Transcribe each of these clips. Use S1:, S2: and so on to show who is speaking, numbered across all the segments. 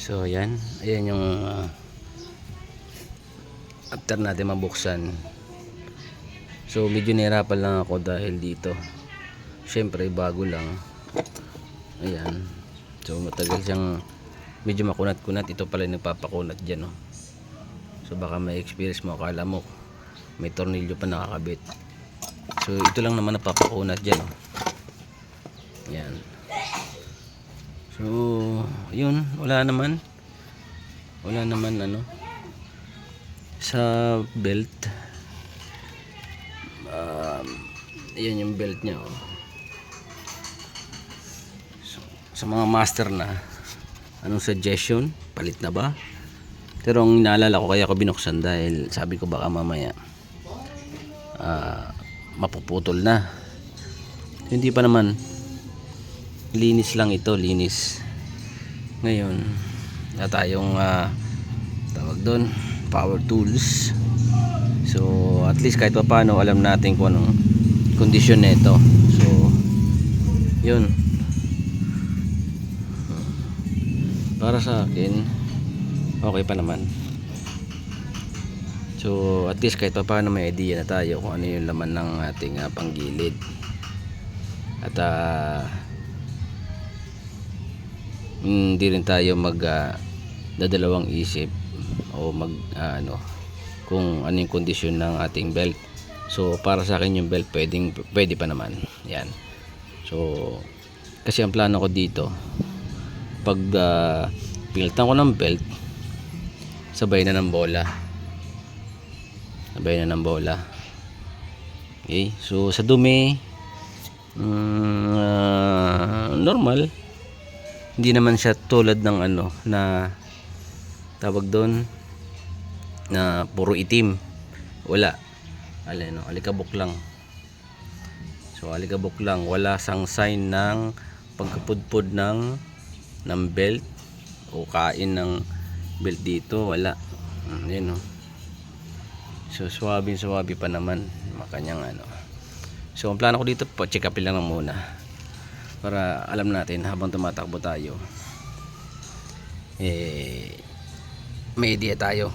S1: So, yan. Ayan yung ah, after natin mabuksan. So, medyo nahirapan lang ako dahil dito. Siyempre, bago lang. Ayan. So, matagal siyang medyo makunat-kunat. Ito pala yung nagpapakunat dyan, no? So, baka may experience mo. Akala mo, may tornilyo pa nakakabit. So, ito lang naman napapakunat dyan, no? Ayan. So, yun, wala naman. Wala naman ano sa belt. Um, yan yung belt niya. Oh. So, sa mga master na, anong suggestion? Palit na ba? Pero ang naalala ko kaya ko binuksan dahil sabi ko baka mamaya ah, mapuputol na. Hindi pa naman linis lang ito linis. Ngayon na tayong ah, tawag doon power tools. So at least kahit pa paano alam natin kung anong kondisyon nito. So yun. Para sa akin okay pa naman. So at least kahit pa paano may idea na tayo kung ano yung laman ng ating ah, panggilid. At ah hindi rin tayo mag ah, dadalawang isip o mag ah, ano kung ano yung kondisyon ng ating belt. So para sa akin yung belt pwedeng pwede pa naman. Yan. So kasi ang plano ko dito pag uh, piniltan ko ng belt sabay na ng bola. Sabay na ng bola. Okay? So sa dumi mm, ah, normal hindi naman siya tulad ng ano na tawag doon na puro itim. Wala. Alin no? Alikabok lang. So alikabok lang. Wala sang sign ng pagkapudpud ng ng belt o kain ng belt dito. Wala. Mm, yun no? So swabe swabe pa naman. Makanyang ano. So ang plano ko dito po check up lang muna para alam natin habang tumatakbo tayo eh may idea tayo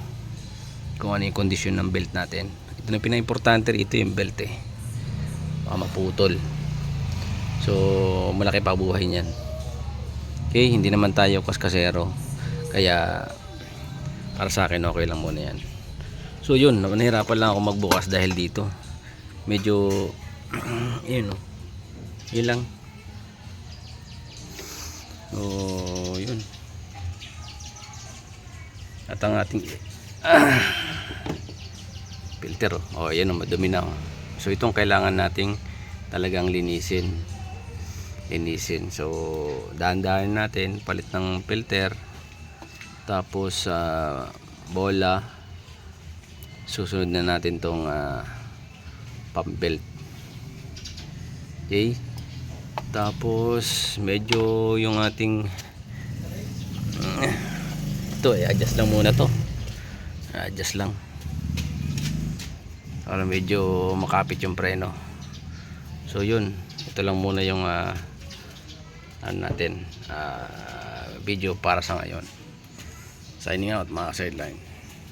S1: kung ano yung kondisyon ng belt natin. Ito na pinaimportante rito yung belt eh. Baka maputol. So malaki pa buhay niyan. Okay hindi naman tayo kaskasero. Kaya para sa akin okay lang muna yan. So yun nahirapan lang ako magbukas dahil dito. Medyo yun no yun lang So, yun. At ang ating ah, filter. Oh, yan oh, madumi na. oh. So, itong kailangan nating talagang linisin. Linisin. So, dahan-dahan natin palit ng filter. Tapos ah, bola. Susunod na natin tong uh, pump belt. Okay? Tapos medyo yung ating ito eh adjust lang muna to. Adjust lang. Para medyo makapit yung preno. So yun, ito lang muna yung ah, ano natin ah, video para sa ngayon. Signing out mga sideline.